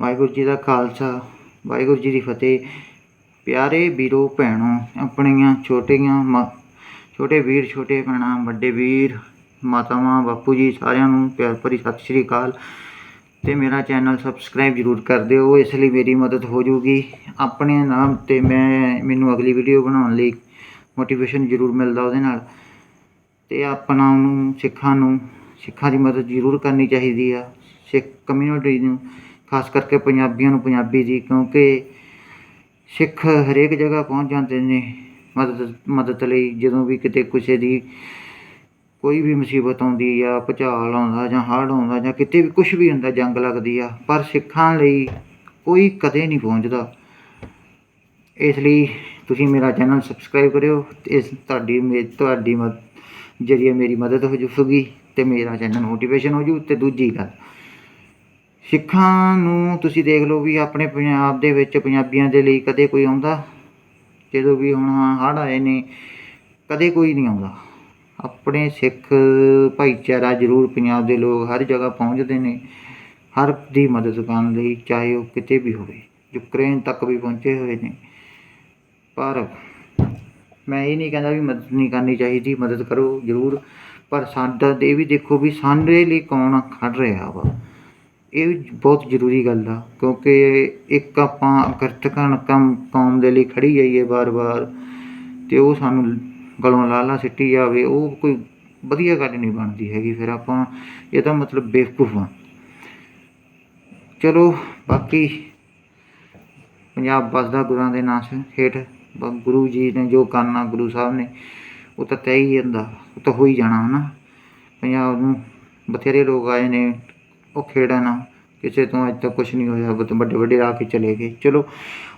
ਵਾਹਿਗੁਰੂ ਜੀ ਦਾ ਖਾਲਸਾ, ਵਾਹਿਗੁਰੂ ਜੀ ਦੀ ਫਤਿਹ। ਪਿਆਰੇ ਵੀਰੋ, ਭੈਣੋ, ਆਪਣੀਆਂ ਛੋਟੀਆਂ ਮਾ- ਛੋਟੇ ਵੀਰ, ਛੋਟੇ ਭੈਣਾਂ, ਵੱਡੇ ਵੀਰ, ਮਾਤਾਵਾਂ, ਬਾਪੂ ਜੀ, ਸਾਰਿਆਂ ਨੂੰ ਪਿਆਰ ਭਰੀ ਸਤਿ ਸ਼੍ਰੀ ਅਕਾਲ। ਤੇ ਮੇਰਾ ਚੈਨਲ ਸਬਸਕ੍ਰਾਈਬ ਜਰੂਰ ਕਰ ਦਿਓ, ਇਸ ਲਈ ਮੇਰੀ ਮਦਦ ਹੋ ਜੂਗੀ। ਆਪਣੇ ਨਾਮ ਤੇ ਮੈਂ, ਮੈਨੂੰ ਅਗਲੀ ਵੀਡੀਓ ਬਣਾਉਣ ਲਈ ਮੋਟੀਵੇਸ਼ਨ ਜਰੂਰ ਮਿਲਦਾ ਉਹਦੇ ਨਾਲ। ਤੇ ਆਪਣਾ ਨੂੰ ਸਿੱਖਾਂ ਨੂੰ, ਸਿੱਖਾਂ ਦੀ ਮਦਦ ਜ਼ਰੂਰ ਕਰਨੀ ਚਾਹੀਦੀ ਆ, ਸਿੱਖ ਕਮਿਊਨਿਟੀ ਨੂੰ। ਖਾਸ ਕਰਕੇ ਪੰਜਾਬੀਆਂ ਨੂੰ ਪੰਜਾਬੀ ਦੀ ਕਿਉਂਕਿ ਸਿੱਖ ਹਰੇਕ ਜਗ੍ਹਾ ਪਹੁੰਚ ਜਾਂਦੇ ਨੇ ਮਦਦ ਮਦਦ ਲਈ, ਜਦੋਂ ਵੀ ਕਿਤੇ ਕਿਸੇ ਦੀ ਕੋਈ ਵੀ ਮੁਸੀਬਤ ਆਉਂਦੀ ਆ ਭੁਚਾਲ ਆਉਂਦਾ ਜਾਂ ਹੜ੍ਹ ਆਉਂਦਾ ਜਾਂ ਕਿਤੇ ਵੀ ਕੁਝ ਵੀ ਹੁੰਦਾ, ਜੰਗ ਲੱਗਦੀ ਆ, ਪਰ ਸਿੱਖਾਂ ਲਈ ਕੋਈ ਕਦੇ ਨਹੀਂ ਪਹੁੰਚਦਾ। ਇਸ ਲਈ ਤੁਸੀਂ ਮੇਰਾ ਚੈਨਲ ਸਬਸਕ੍ਰਾਈਬ ਕਰਿਓ, ਤੇ ਇਸ ਤੁਹਾਡੀ ਮੇ, ਤੁਹਾਡੀ ਮਦ, ਜਰੀਏ ਮੇਰੀ ਮਦਦ ਹੋ ਜੂਗੀ ਤੇ ਮੇਰਾ ਚੈਨਲ ਮੋਟੀਵੇਸ਼ਨ ਹੋ ਜੂ, ਤੇ ਦੂਜੀ ਗੱਲ ਸਿੱਖਾਂ ਨੂੰ ਤੁਸੀਂ ਦੇਖ ਲਓ ਵੀ ਆਪਣੇ ਪੰਜਾਬ ਦੇ ਵਿੱਚ ਪੰਜਾਬੀਆਂ ਦੇ ਲਈ ਕਦੇ ਕੋਈ ਆਉਂਦਾ? ਜਦੋਂ ਵੀ ਹੁਣ ਹੜ੍ਹ ਆਏ ਨੇ, ਕਦੇ ਕੋਈ ਨਹੀਂ ਆਉਂਦਾ। ਆਪਣੇ ਸਿੱਖ ਭਾਈਚਾਰਾ ਜ਼ਰੂਰ ਪੰਜਾਬ ਦੇ ਲੋਕ ਹਰ ਜਗ੍ਹਾ ਪਹੁੰਚਦੇ ਨੇ, ਹਰ ਦੀ ਮਦਦ ਕਰਨ ਲਈ, ਚਾਹੇ ਉਹ ਕਿਤੇ ਵੀ ਹੋਵੇ, ਯੂਕਰੇਨ ਤੱਕ ਵੀ ਪਹੁੰਚੇ ਹੋਏ ਨੇ। ਪਰ ਮੈਂ ਇਹ ਨਹੀਂ ਕਹਿੰਦਾ ਵੀ ਮਦਦ ਨਹੀਂ ਕਰਨੀ ਚਾਹੀਦੀ, ਮਦਦ ਕਰੋ ਜ਼ਰੂਰ। ਪਰ ਸਾਡਾ ਇਹ ਵੀ ਦੇਖੋ ਵੀ ਸਾਡੇ ਲਈ ਕੌਣ ਖੜ ਰਿਹਾ ਵਾ। ਇਹ ਵੀ ਬਹੁਤ ਜ਼ਰੂਰੀ ਗੱਲ ਆ, ਕਿਉਂਕਿ ਇੱਕ ਆਪਾਂ ਕਰਤਕਣ ਕੰਮ, ਕੌਮ ਦੇ ਲਈ ਖੜ੍ਹੀ ਜਾਈਏ ਵਾਰ-ਵਾਰ ਅਤੇ ਉਹ ਸਾਨੂੰ ਗਲੋਂ ਲਾਲਾ ਸਿੱਟੀ ਜਾਵੇ, ਉਹ ਕੋਈ ਵਧੀਆ ਗੱਲ ਨਹੀਂ ਬਣਦੀ ਹੈਗੀ, ਫਿਰ ਆਪਾਂ ਇਹਦਾ ਮਤਲਬ ਬੇਵਕੂਫ ਆ। ਚਲੋ, ਬਾਕੀ ਪੰਜਾਬ ਬਸਦਾ ਗੁਰਾਂ ਦੇ ਨਾਂ ਹੇਠ ਗੁਰੂ ਜੀ ਨੇ ਜੋ ਕਰਨਾ ਗੁਰੂ ਸਾਹਿਬ ਨੇ, ਉਹ ਤਾਂ ਤੈਅ ਹੀ ਹੁੰਦਾ, ਉਹ ਤਾਂ ਹੋ ਹੀ ਜਾਣਾ ਹਨਾ। ਪੰਜਾਬ ਨੂੰ ਬਥੇਰੇ ਲੋਕ ਆਏ ਨੇ ਉਹ ਖੇੜਾ ਨਾ, ਕਿਸੇ ਤੋਂ ਅੱਜ ਤੱਕ ਕੁਝ ਨਹੀਂ ਹੋਇਆ ਬਹੁਤ ਵੱਡੇ ਵੱਡੇ ਆ ਕੇ ਚਲੇ ਗਏ। ਚਲੋ,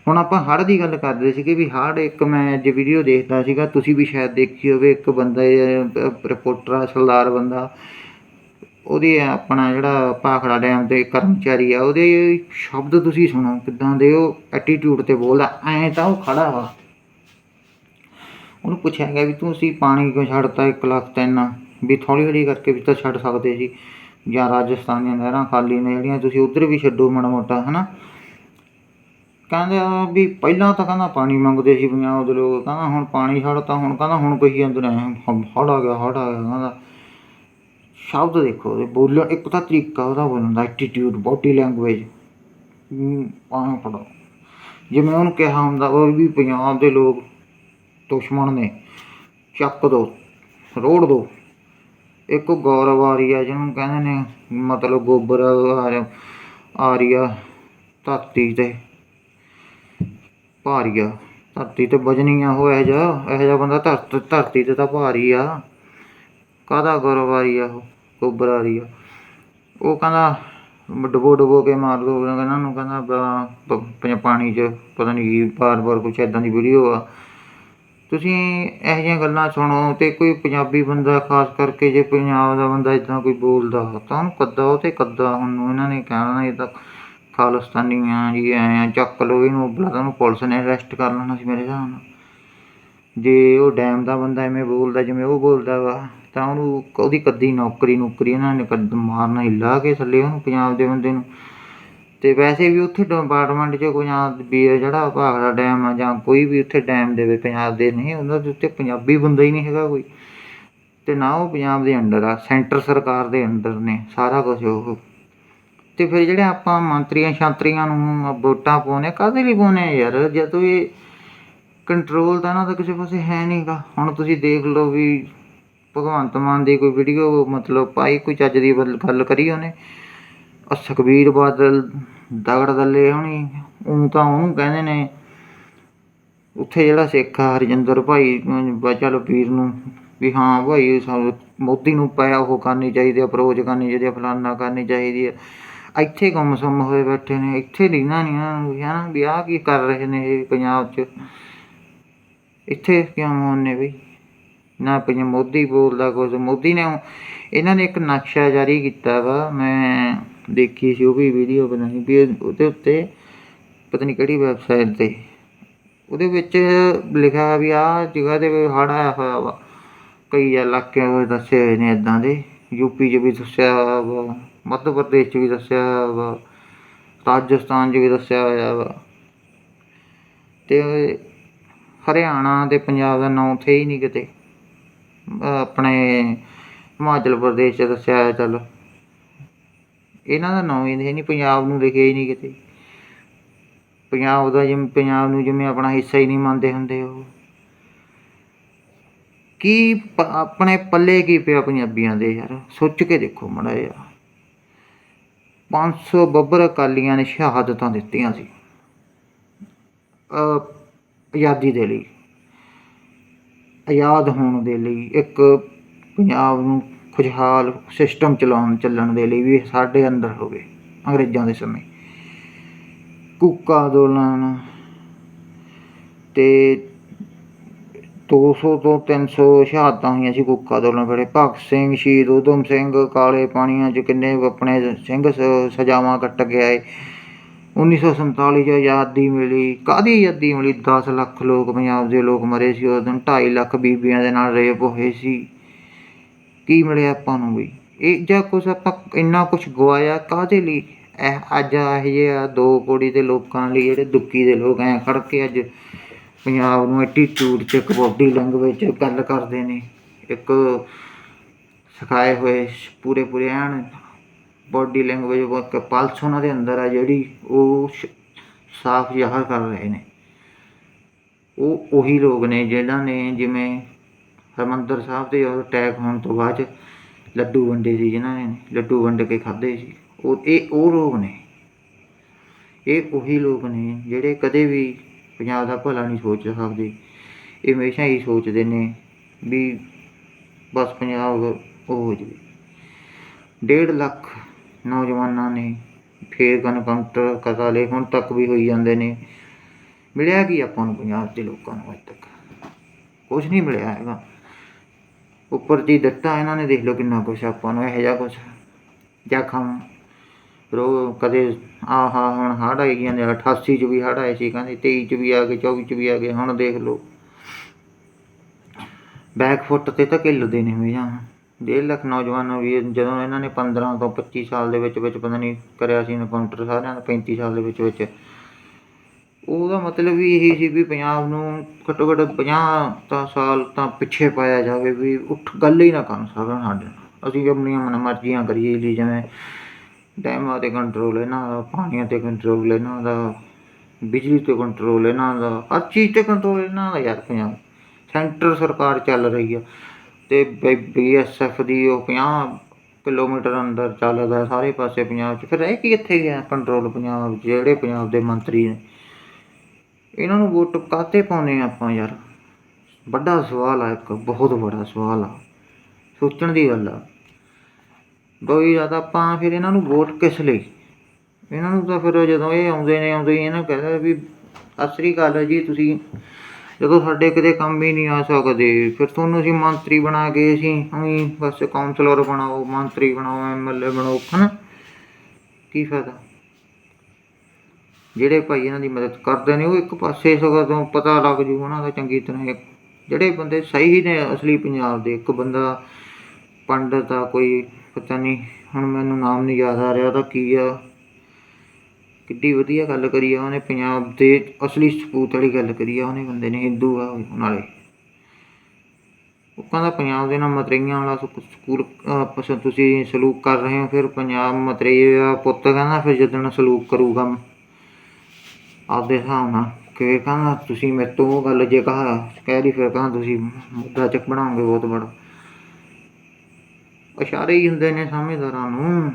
ਹੁਣ ਆਪਾਂ ਹੜ੍ਹ ਦੀ ਗੱਲ ਕਰਦੇ ਸੀਗੇ ਵੀ ਹੜ੍ਹ ਇੱਕ ਮੈਂ ਅੱਜ ਵੀਡੀਓ ਦੇਖਦਾ ਸੀਗਾ, ਤੁਸੀਂ ਵੀ ਸ਼ਾਇਦ ਦੇਖੀ ਹੋਵੇ, ਇੱਕ ਬੰਦਾ ਰਿਪੋਰਟਰ ਆ, ਸਰਦਾਰ ਬੰਦਾ। ਉਹਦੇ ਆਪਣਾ ਜਿਹੜਾ ਭਾਖੜਾ ਡੈਮ ਦੇ ਕਰਮਚਾਰੀ ਆ, ਉਹਦੇ ਸ਼ਬਦ ਤੁਸੀਂ ਸੁਣੋ, ਕਿਦਾਂ ਦੇ ਉਹ ਐਟੀਟਿਊਡ ਤੇ ਬੋਲਦਾ, ਐਂ ਤਾਂ ਉਹ ਖੜਾ ਵਾ। ਉਹਨੂੰ ਪੁੱਛਿਆ ਗਿਆ ਵੀ ਤੂੰ ਤੁਸੀਂ ਪਾਣੀ ਕਿਉਂ ਛੱਡਤਾ 1 ਲੱਖ ਤਿੰਨ, ਵੀ ਥੋੜੀ ਹੌਲੀ ਕਰਕੇ ਵੀ ਤਾਂ ਛੱਡ ਸਕਦੇ ਸੀ। ਜਾਂ ਰਾਜਸਥਾਨ ਦੀਆਂ ਨਹਿਰਾਂ ਖਾਲੀ ਨੇ ਜਿਹੜੀਆਂ, ਤੁਸੀਂ ਉਧਰ ਵੀ ਛੱਡੋ ਮਾੜਾ ਮੋਟਾ, ਹਨਾ? ਆ ਵੀ ਪਹਿਲਾਂ ਤਾਂ ਕਹਿੰਦਾ ਪਾਣੀ ਮੰਗਦੇ ਸੀ ਪੰਜਾਬ ਦੇ ਲੋਕ, ਕਹਿੰਦਾ ਹੁਣ ਪਾਣੀ ਛੱਡਤਾ, ਹੁਣ ਕਹਿੰਦਾ ਹੁਣ ਕੋਈ ਅੰਦਰ ਹੜ ਆ ਗਿਆ, ਹੜ ਆ ਗਿਆ, ਕਹਿੰਦਾ। ਸ਼ਬਦ ਦੇਖੋ ਉਹਦੇ ਬੋਲਣ, ਇੱਕ ਤਾਂ ਤਰੀਕਾ ਉਹਦਾ ਬੋਲਣ ਦਾ ਐਟੀਟਿਊਡ ਬਾਡੀ ਲੈਂਗੁਏਜ ਆਹ ਪੜੋ ਜਿਵੇਂ ਉਹਨੂੰ ਕਿਹਾ ਹੁੰਦਾ, ਉਹ ਵੀ ਪੰਜਾਬ ਦੇ ਲੋਕ ਦੁਸ਼ਮਣ ਨੇ, ਚੱਕ ਦੋ, ਰੋੜ ਦੋ। ਇੱਕ ਗੌਰਵ ਆ ਜਿਹਨੂੰ ਕਹਿੰਦੇ ਨੇ, ਮਤਲਬ ਗੋਬਰ ਆ ਰਹੀ ਆ ਧਰਤੀ ਤੇ ਭਾਰੀ ਆ ਧਰਤੀ ਤੇ ਵਜਨੀ ਆ ਉਹ ਇਹੋ ਜਿਹਾ ਇਹੋ ਜਿਹਾ ਬੰਦਾ ਧਰਤ ਧਰਤੀ ਤੇ ਤਾਂ ਭਾਰੀ ਆ। ਕਾਹਦਾ ਗੌਰਵ ਆ ਰਹੀ ਆ ਉਹ, ਗੋਬਰ ਆ ਰਹੀ ਆ ਉਹ ਕਹਿੰਦਾ, ਡਬੋ ਡਬੋ ਕੇ ਮਾਰ ਦੋ, ਇਹਨਾਂ ਨੂੰ ਕਹਿੰਦਾ, ਬ- ਪਾਣੀ 'ਚ, ਪਤਾ ਨਹੀਂ ਕੀ ਬਾਰ ਬਾਰ ਕੁਛ ਐਦਾਂ ਦੀ ਵੀਡੀਓ ਆ। ਤੁਸੀਂ ਇਹੋ ਜਿਹੀਆਂ ਗੱਲਾਂ ਸੁਣੋ ਤੇ ਕੋਈ ਪੰਜਾਬੀ ਬੰਦਾ ਖਾਸ ਕਰਕੇ ਜੇ ਪੰਜਾਬ ਦਾ ਬੰਦਾ ਇੱਦਾਂ ਕੋਈ ਬੋਲਦਾ, ਤਾਂ ਉਹਨੂੰ ਕੱਦਾ, ਉਹ ਤੇ ਕੱਦਾ ਹੁਣ ਇਹਨਾਂ ਨੇ ਕਹਿਣਾ ਇਹ ਤਾਂ ਖਾਲਿਸਤਾਨੀ ਆ ਜੀ ਐਂ ਆ, ਚੱਕ ਲਓ ਇਹਨੂੰ ਬਲਾ ਤਾਂ ਉਹਨੂੰ ਪੁਲਿਸ ਨੇ ਅਰੈਸਟ ਕਰ ਲੈਣਾ ਸੀ ਮੇਰੇ ਹਿਸਾਬ ਨਾਲ। ਜੇ ਉਹ ਡੈਮ ਦਾ ਬੰਦਾ ਐਵੇਂ ਬੋਲਦਾ, ਜਿਵੇਂ ਉਹ ਬੋਲਦਾ ਵਾ, ਤਾਂ ਉਹਨੂੰ ਉਹਦੀ ਕੱਦੀ ਨੌਕਰੀ ਨੌਕਰੀ ਇਹਨਾਂ ਨੇ ਕੱਦ ਮਾਰਨਾ ਹੀ ਲਾ ਕੇ ਥੱਲੇ ਉਹਨੂੰ ਪੰਜਾਬ ਦੇ ਬੰਦੇ ਨੂੰ। ਅਤੇ ਵੈਸੇ ਵੀ ਉੱਥੇ ਡਿਪਾਰਟਮੈਂਟ 'ਚ ਪੰਜਾਬ ਵੀ ਜਿਹੜਾ ਭਾਖੜਾ ਡੈਮ ਆ ਜਾਂ ਕੋਈ ਵੀ ਉੱਥੇ ਡੈਮ ਦੇ ਵਿੱਚ ਪੰਜਾਬ ਦੇ ਨਹੀਂ, ਉਹਨਾਂ ਦੇ ਉੱਤੇ ਪੰਜਾਬੀ ਬੰਦਾ ਹੀ ਨਹੀਂ ਹੈਗਾ ਕੋਈ। ਅਤੇ ਨਾ ਉਹ ਪੰਜਾਬ ਦੇ ਅੰਡਰ ਆ, ਸੈਂਟਰ ਸਰਕਾਰ ਦੇ ਅੰਡਰ ਨੇ, ਸਾਰਾ ਕੁਝ ਉਹ। ਅਤੇ ਫਿਰ ਜਿਹੜੇ ਆਪਾਂ ਮੰਤਰੀਆਂ ਸ਼ਾਂਤਰੀਆਂ ਨੂੰ ਵੋਟਾਂ ਪਾਉਨੇ ਕਾਹਦੇ ਲਈ ਪਾਉਨੇ ਆ ਯਾਰ? ਜਦੋਂ ਇਹ ਕੰਟਰੋਲ ਤਾਂ ਨਾ ਤਾਂ ਕਿਸੇ ਪਾਸੇ ਹੈ ਨਹੀਂਗਾ ਹੁਣ ਤੁਸੀਂ ਦੇਖ ਲਓ ਵੀ ਭਗਵੰਤ ਮਾਨ ਦੀ ਕੋਈ ਵੀਡੀਓ ਮਤਲਬ ਪਾਈ ਕੋਈ ਚੱਜ ਦੀ ਵੱਲ- ਗੱਲ ਕਰੀ ਉਹਨੇ। ਆ ਸੁਖਬੀਰ ਬਾਦਲ ਦਗੜ ਦੱਲੇ ਹੋਣੀ ਉਹ ਤਾਂ ਉਹਨੂੰ ਕਹਿੰਦੇ ਨੇ ਉੱਥੇ ਜਿਹੜਾ ਸਿੱਖ ਆ ਹਰਜਿੰਦਰ ਭਾਈ ਅਮ, ਚੱਲ ਵੀਰ ਨੂੰ ਵੀ ਹਾਂ ਭਾਈ ਸਾਨੂੰ ਮੋਦੀ ਨੂੰ ਪਿਆ ਉਹ ਕਰਨੀ ਚਾਹੀਦੀ ਅਪਰੋਚ ਕਰਨੀ ਚਾਹੀਦੀ ਆ, ਫਲਾਨਾ ਕਰਨੀ ਚਾਹੀਦੀ ਹੈ ਇੱਥੇ ਗੁੰਮ ਸੁੰਮ ਹੋਏ ਬੈਠੇ ਨੇ ਇੱਥੇ ਲੀਨਾ ਨਹੀਂ ਇਹਨਾਂ ਨੂੰ ਵੀ ਹਨਾ ਵੀ ਕੀ ਕਰ ਰਹੇ ਨੇ ਇਹ ਪੰਜਾਬ 'ਚ। ਇੱਥੇ ਕਿਉਂ ਹੋਣੇ ਬਈ? ਨਾ ਪੰਜਾ ਮੋਦੀ ਬੋਲਦਾ ਕੁਝ ਮੋਦੀ ਨੇ ਇਹਨਾਂ ਨੇ ਇੱਕ ਨਕਸ਼ਾ ਜਾਰੀ ਕੀਤਾ ਵਾ ਮੈਂ ਦੇਖੀ ਸੀ, ਉਹ ਵੀ ਵੀਡੀਓ ਬਣਾਈ ਵੀ ਉਹਦੇ ਉੱਤੇ ਪਤਾ ਨਹੀਂ ਕਿਹੜੀ ਵੈਬਸਾਈਟ ਤੇ ਉਹਦੇ ਵਿੱਚ ਲਿਖਿਆ ਵੀ ਆਹ ਜਗ੍ਹਾ ਦੇ ਹੜ੍ਹ ਆਇਆ ਹੋਇਆ ਵਾ। ਕਈ ਇਲਾਕਿਆਂ ਵਿੱਚ ਦੱਸੇ ਹੋਏ ਨੇ ਇਦਾਂ ਦੇ ਯੂਪੀ 'ਚ ਵੀ ਦੱਸਿਆ ਵਾ, ਮੱਧ ਪ੍ਰਦੇਸ਼ 'ਚ ਵੀ ਦੱਸਿਆ ਵਾ, ਰਾਜਸਥਾਨ 'ਚ ਵੀ ਦੱਸਿਆ ਹੋਇਆ ਵਾ। ਤੇ ਹਰਿਆਣਾ ਤੇ ਪੰਜਾਬ ਦਾ ਨਾਂ ਉੱਥੇ ਹੀ ਨਹੀਂ ਕਿਤੇ। ਆਪਣੇ ਹਿਮਾਚਲ ਪ੍ਰਦੇਸ਼ 'ਚ ਦੱਸਿਆ ਹੋਇਆ ਚੱਲ। ਇਹਨਾਂ ਦਾ ਨਾਂ ਹੀ ਨਹੀਂ ਪੰਜਾਬ ਨੂੰ ਲਿਖਿਆ ਹੀ ਨਹੀਂ ਕਿਤੇ। ਪੰਜਾਬ ਦਾ ਜਿਵੇਂ, ਪੰਜਾਬ ਨੂੰ ਜਿਵੇਂ ਆਪਣਾ ਹਿੱਸਾ ਹੀ ਨਹੀਂ ਮੰਨਦੇ ਹੁੰਦੇ ਉਹ। ਕੀ ਆਪਣੇ ਪੱਲੇ ਕੀ ਪਿਆ ਪੰਜਾਬੀਆਂ ਦੇ ਯਾਰ? ਸੋਚ ਕੇ ਦੇਖੋ ਮੜਾ ਯਾਰ 500 ਬੱਬਰ ਅਕਾਲੀਆਂ ਨੇ ਸ਼ਹਾਦਤਾਂ ਦਿੱਤੀਆਂ ਸੀ। ਆਜ਼ਾਦੀ ਦੇ ਲਈ। ਆਜ਼ਾਦ ਹੋਣ ਦੇ ਲਈ ਇੱਕ ਪੰਜਾਬ ਨੂੰ ਖੁਸ਼ਹਾਲ ਸਿਸਟਮ ਚਲਾਉਣ ਚੱਲਣ ਦੇ ਲਈ ਵੀ ਸਾਡੇ ਅੰਦਰ ਹੋਵੇ, ਅੰਗਰੇਜ਼ਾਂ ਦੇ ਸਮੇਂ। ਕੂਕਾ ਅੰਦੋਲਨ ਤੇ 200 ਤੋਂ 300 ਸ਼ਹਾਦਤਾਂ ਹੋਈਆਂ ਸੀ ਕੂਕਾ ਅੰਦੋਲਨ ਵੇਲੇ। ਭਗਤ ਸਿੰਘ, ਸ਼ਹੀਦ ਊਧਮ ਸਿੰਘ, ਕਾਲੇ ਪਾਣੀਆਂ 'ਚ ਕਿੰਨੇ ਆਪਣੇ ਸਿੰਘ ਸਜ਼ਾਵਾਂ ਕੱਟ ਕੇ ਆਏ। 1947 'ਚ ਆਜ਼ਾਦੀ ਮਿਲੀ। ਕਾਹਦੀ ਆਜ਼ਾਦੀ ਮਿਲੀ? 10 ਲੱਖ ਲੋਕ, ਪੰਜਾਬ ਦੇ ਲੋਕ ਮਰੇ ਸੀ। ਉਸ ਦਿਨ 2.5 ਲੱਖ ਬੀਬੀਆਂ ਦੇ ਨਾਲ ਰੇਪ ਹੋਏ ਸੀ। ਕੀ ਮਿਲਿਆ ਆਪਾਂ ਨੂੰ ਵੀ? ਇਹ ਜਾਂ ਕੁਛ ਆਪਾਂ ਇੰਨਾ ਕੁਛ ਗਵਾਇਆ ਕਾਹਦੇ ਲਈ? ਇਹ ਅੱਜ ਇਹ ਜਿਹੇ ਆ ਦੋ ਕੋੜੀ ਦੇ ਲੋਕਾਂ ਲਈ, ਜਿਹੜੇ ਦੁੱਕੀ ਦੇ ਲੋਕ ਐ ਖੜ ਕੇ ਅੱਜ ਪੰਜਾਬ ਨੂੰ ਐਟੀਟਿਊਡ ਚ ਇੱਕ ਬੋਡੀ ਲੈਂਗੁਏਜ ਚ ਗੱਲ ਕਰਦੇ ਨੇ। ਇੱਕ ਸਿਖਾਏ ਹੋਏ ਪੂਰੇ ਪੂਰੇ ਐਨ ਬੋਡੀ ਲੈਂਗੁਏਜ ਇੱਕ ਪਲਸ ਉਹਨਾਂ ਦੇ ਅੰਦਰ ਆ ਜਿਹੜੀ ਉਹ ਸ਼- ਸਾਫ਼ ਜ਼ਾਹਰ ਕਰ ਰਹੇ ਨੇ। ਉਹ ਉਹੀ ਲੋਕ ਨੇ ਜਿਹਨਾਂ ਨੇ ਜਿਵੇਂ ਹਰਿਮੰਦਰ ਸਾਹਿਬ ਦੇ ਉਹ ਅਟੈਕ ਹੋਣ ਤੋਂ ਬਾਅਦ 'ਚ ਲੱਡੂ ਵੰਡੇ ਸੀ ਜਿਨ੍ਹਾਂ ਨੇ, ਲੱਡੂ ਵੰਡ ਕੇ ਖਾਦੇ ਸੀ। ਉਹ, ਇਹ, ਉਹ ਲੋਕ ਨੇ। ਇਹ ਉਹੀ ਲੋਕ ਨੇ ਜਿਹੜੇ ਕਦੇ ਵੀ ਪੰਜਾਬ ਦਾ ਭਲਾ ਨਹੀਂ ਸੋਚ ਸਕਦੇ। ਇਹ ਹਮੇਸ਼ਾ ਹੀ ਸੋਚਦੇ ਨੇ ਵੀ ਬਸ ਪੰਜਾਬ ਉਹ ਹੋ ਜਾਵੇ। ਡੇਢ ਲੱਖ ਨੌਜਵਾਨਾਂ ਨੇ ਫੇਰ ਕਨਕਾਊਂਟਰ ਕਸਾਲੇ ਹੁਣ ਤੱਕ ਵੀ ਹੋਈ ਜਾਂਦੇ ਨੇ। ਮਿਲਿਆ ਕੀ ਆਪਾਂ ਨੂੰ ਪੰਜਾਬ ਦੇ ਲੋਕਾਂ ਨੂੰ ਅੱਜ ਤੱਕ? ਕੁਝ ਨਹੀਂ ਮਿਲਿਆ ਹੈਗਾ। ਉੱਪਰ ਦੀ ਦਿੱਤਾ ਇਹਨਾਂ ਨੇ ਦੇਖ ਲਓ ਕਿੰਨਾ ਕੁਛ ਆਪਾਂ ਨੂੰ ਇਹੋ ਜਿਹਾ ਕੁਛ ਜ਼ਖਮ ਰੋ ਕਦੇ ਆਹਾ ਹੁਣ ਹੜ੍ਹ ਆਈ ਜਾਂਦੇ 88 ਚ ਵੀ ਹੜ੍ਹ ਆਏ ਸੀ ਕਹਿੰਦੇ 23 ਚ ਵੀ ਆ ਗਏ 24 ਚ ਵੀ ਆ ਗਏ, ਹੁਣ ਦੇਖ ਲਓ। ਬੈਕ ਫੁੱਟ ਤੇ ਤਾਂ ਢਿੱਲਦੇ ਨੇ ਹਮੇਸ਼ਾ ਡੇਢ ਲੱਖ ਨੌਜਵਾਨ ਵੀ ਜਦੋਂ ਇਹਨਾਂ ਨੇ 15 ਤੋਂ 25 ਸਾਲ ਦੇ ਵਿੱਚ ਵਿੱਚ ਪਤਾ ਨਹੀਂ ਕਰਿਆ ਸੀ ਇਨਕਾਊਂਟਰ ਸਾਰਿਆਂ ਦਾ 35 ਸਾਲ ਦੇ ਵਿੱਚ ਵਿੱਚ। ਉਹਦਾ ਮਤਲਬ ਵੀ ਇਹੀ ਸੀ ਵੀ ਪੰਜਾਬ ਨੂੰ ਘੱਟੋ ਘੱਟ 50 ਤਾਂ ਸਾਲ ਤਾਂ ਪਿੱਛੇ ਪਾਇਆ ਜਾਵੇ ਵੀ ਉੱਠ ਗੱਲ ਹੀ ਨਾ ਕਰਨ ਸਕਣ ਸਾਡੇ ਨਾਲ। ਅਸੀਂ ਆਪਣੀਆਂ ਮਨ ਮਰਜ਼ੀਆਂ ਕਰੀਏ ਲਈ ਜਿਵੇਂ ਡੈਮਾਂ ਤੇ ਕੰਟਰੋਲ ਇਹਨਾਂ ਦਾ, ਪਾਣੀਆਂ ਤੇ ਕੰਟਰੋਲ ਇਹਨਾਂ ਦਾ, ਬਿਜਲੀ ਤੇ ਕੰਟਰੋਲ ਇਹਨਾਂ ਦਾ, ਹਰ ਚੀਜ਼ ਤੇ ਕੰਟਰੋਲ ਇਹਨਾਂ ਦਾ ਯਾਰ ਪੰਜਾਬ। ਸੈਂਟਰ ਸਰਕਾਰ ਚੱਲ ਰਹੀ ਆ ਤੇ ਬੀਐਸਐਫ ਦੀ ਉਹ 50 ਕਿਲੋਮੀਟਰ ਅੰਦਰ ਚੱਲਦਾ, ਸਾਰੇ ਪਾਸੇ ਪੰਜਾਬ 'ਚ। ਫਿਰ ਇਹ ਕੀ ਇੱਥੇ ਗਿਆ ਕੰਟਰੋਲ ਪੰਜਾਬ, ਜਿਹੜੇ ਪੰਜਾਬ ਦੇ ਮੰਤਰੀ ਨੇ। ਇਹਨਾਂ ਨੂੰ ਵੋਟ ਕਾਤੇ ਪਾਉਨੇ ਆਪਾਂ ਯਾਰ? ਵੱਡਾ ਸਵਾਲ ਆ ਇੱਕ, ਬਹੁਤ ਵੱਡਾ ਸਵਾਲ ਆ। ਸੋਚਣ ਦੀ ਗੱਲ ਆ। ਬਈ ਜਦ ਆਪਾਂ ਫਿਰ ਇਹਨਾਂ ਨੂੰ ਵੋਟ ਕਿਸ ਲਈ? ਇਹਨਾਂ ਨੂੰ ਤਾਂ ਫਿਰ ਜਦੋਂ ਇਹ ਆਉਂਦੇ ਨੇ, ਆਉਂਦੇ ਹੀ ਇਹਨਾਂ ਕਹਿੰਦਾ ਵੀ ਅਸਰੀ ਗੱਲ ਹੈ ਜੀ, ਤੁਸੀਂ ਜਦੋਂ ਸਾਡੇ ਕਿਤੇ ਕੰਮ ਹੀ ਨਹੀਂ ਆ ਸਕਦੇ, ਫਿਰ ਤੁਹਾਨੂੰ ਅਸੀਂ ਮੰਤਰੀ ਬਣਾ ਕੇ ਅਸੀਂ ਅਸੀਂ ਬਸ ਕਾਉਂਸਲਰ ਬਣਾਓ, ਮੰਤਰੀ ਬਣਾਓ ਐਮਐਲਏ ਬਣਾਓ, ਹਨਾ? ਕੀ ਫਾਇਦਾ? ਜਿਹੜੇ ਭਾਈ ਇਹਨਾਂ ਦੀ ਮਦਦ ਕਰਦੇ ਨੇ, ਉਹ ਇੱਕ ਪਾਸੇ ਸਗੋਂ ਤੋਂ ਪਤਾ ਲੱਗ ਜੂ ਉਹਨਾਂ ਦਾ ਚੰਗੀ ਤਰ੍ਹਾਂ ਜਿਹੜੇ ਬੰਦੇ ਸਹੀ ਨੇ ਅਸਲੀ ਪੰਜਾਬ ਦੇ, ਇੱਕ ਬੰਦਾ ਪੰਡਤ ਆ, ਕੋਈ ਪਤਾ ਨਹੀਂ, ਹੁਣ ਮੈਨੂੰ ਨਾਮ ਨਹੀਂ ਯਾਦ ਆ ਰਿਹਾ ਉਹਦਾ ਕੀ ਆ। ਕਿੱਡੀ ਵਧੀਆ ਗੱਲ ਕਰੀ ਆ ਉਹਨੇ, ਪੰਜਾਬ ਦੇ ਅਸਲੀ ਸਪੂਤ ਵਾਲੀ ਗੱਲ ਕਰੀ ਆ ਉਹਨੇ ਬੰਦੇ ਨੇ, ਹਿੰਦੂ ਆ ਉਹ ਨਾਲੇ ਉਹ ਕਹਿੰਦਾ ਪੰਜਾਬ ਦੇ ਨਾਲ ਮਤਰੇਈਆਂ ਵਾਲਾ ਸਕੂਲ ਤੁਸੀਂ ਸਲੂਕ ਕਰ ਰਹੇ ਹੋ, ਫਿਰ ਪੰਜਾਬ ਮਤਰੇਏ ਦਾ ਪੁੱਤ ਕਹਿੰਦਾ, ਫਿਰ ਜਦੋਂ ਸਲੂਕ ਕਰੂਗਾ। ਆਪਦੇ ਹਿਸਾਬ ਨਾਲ ਕਿ ਕਹਿੰਦਾ ਤੁਸੀਂ ਮੇਰੇ ਤੋਂ ਉਹ ਗੱਲ ਜੇ ਕਹਾ, ਕਹਿ ਲਈ ਫਿਰ ਕਹਾਂ ਤੁਸੀਂ ਮੁੱਦਾ ਚੱਕ ਬਣਾਓਗੇ ਬਹੁਤ ਬੜਾ। ਇਸ਼ਾਰੇ ਹੀ ਹੁੰਦੇ ਨੇ ਸਮਝਦਾਰਾਂ ਨੂੰ।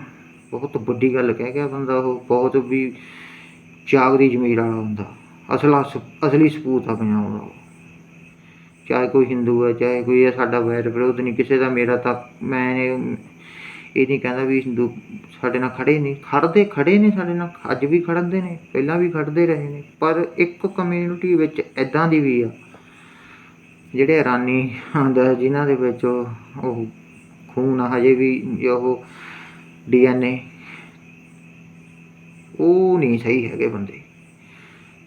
ਬਹੁਤ ਵੱਡੀ ਗੱਲ ਕਹਿ ਗਿਆ ਬੰਦਾ ਉਹ, ਬਹੁਤ ਵੀ ਜਾਗਰੀ ਜ਼ਮੀਰ ਵਾਲਾ ਹੁੰਦਾ ਅਸਲਾ ਅਸਲੀ ਸਪੂਤ ਆ ਪੰਜਾਬ ਦਾ। ਉਹ। ਚਾਹੇ ਕੋਈ ਹਿੰਦੂ ਹੈ ਚਾਹੇ ਕੋਈ ਹੈ ਸਾਡਾ ਵੈਰ ਵਿਰੋਧ ਨਹੀਂ, ਕਿਸੇ ਦਾ ਮੇਰਾ ਤਾਂ, ਮੈਂ ਇਹ ਨਹੀਂ ਕਹਿੰਦਾ ਵੀ ਹਿੰਦੂ ਸਾਡੇ ਨਾਲ ਖੜੇ ਨਹੀਂ ਖੜਦੇ ਖੜੇ ਨੇ ਸਾਡੇ ਨਾਲ, ਅੱਜ ਵੀ ਖੜਦੇ ਨੇ, ਪਹਿਲਾਂ ਵੀ ਖੜਦੇ ਰਹੇ ਨੇ, ਪਰ ਇੱਕ ਕਮਿਊਨਿਟੀ ਵਿੱਚ ਐਦਾਂ ਦੀ ਵੀ ਆ, ਜਿਹੜੇ ਇਰਾਨੀ ਦਾ ਜਿਨ੍ਹਾਂ ਦੇ ਵਿੱਚ ਉਹ ਖੂਨ ਹਜੇ ਵੀ ਉਹ ਡੀਐਨਏ, ਉਹ ਨਹੀਂ ਸਹੀ ਹੈਗੇ ਬੰਦੇ।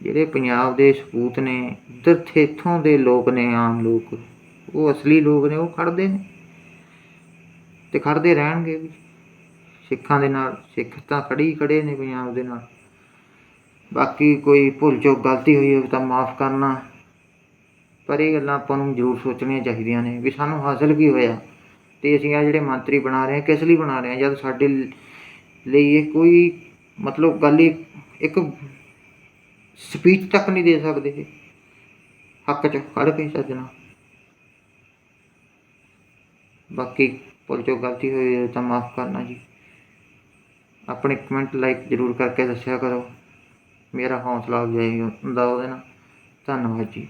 ਜਿਹੜੇ ਪੰਜਾਬ ਦੇ ਸਪੂਤ ਨੇ, ਇੱਧਰ ਤੇ ਇੱਥੋਂ ਦੇ ਲੋਕ ਨੇ ਆਮ ਲੋਕ, ਉਹ ਅਸਲੀ ਲੋਕ ਨੇ, ਉਹ ਖੜਦੇ ਨੇ। ਤੇ ਖੜਦੇ ਰਹਿਣਗੇ ਵੀ। ਸਿੱਖਾਂ ਦੇ ਨਾਲ, ਸਿੱਖ ਤਾਂ ਖੜੀ ਖੜੇ ਨੇ ਪੰਜਾਬ ਦੇ ਨਾਲ। ਬਾਕੀ ਕੋਈ ਭੁੱਲ ਚੁੱਕ ਗਲਤੀ ਹੋਈ ਹੋਵੇ ਤਾਂ ਮਾਫ ਕਰਨਾ। ਪਰ ਇਹ ਗੱਲਾਂ ਆਪਾਂ ਨੂੰ ਜ਼ਰੂਰ ਸੋਚਣੀਆਂ ਚਾਹੀਦੀਆਂ ਨੇ ਵੀ ਸਾਨੂੰ ਹਾਸਲ ਕੀ ਹੋਇਆ। ਤੇ ਅਸੀਂ ਆ ਜਿਹੜੇ ਮੰਤਰੀ ਬਣਾ ਰਹੇ ਹਾਂ, ਕਿਸ ਲਈ ਬਣਾ ਰਹੇ ਹਾਂ? ਜਦ ਸਾਡੇ ਲਈ ਇਹ ਕੋਈ ਮਤਲਬ ਗੱਲ ਹੀ ਇੱਕ ਸਪੀਚ ਤੱਕ ਨਹੀਂ ਦੇ ਸਕਦੇ ਹੱਕ 'ਚ ਖੜ ਕੇ ਸੱਜਣਾ। ਬਾਕੀ ਭੁੱਲ ਚੁੱਕ ਗਲਤੀ ਹੋਈ ਤਾਂ ਮਾਫ ਕਰਨਾ ਜੀ। ਆਪਣੇ ਕਮੈਂਟ ਲਾਈਕ ਜ਼ਰੂਰ ਕਰਕੇ ਦੱਸਿਆ ਕਰੋ। ਮੇਰਾ ਹੌਸਲਾ ਅਫਜ਼ਾਈ ਹੁੰਦਾ ਉਹਦੇ ਨਾਲ। ਧੰਨਵਾਦ ਜੀ।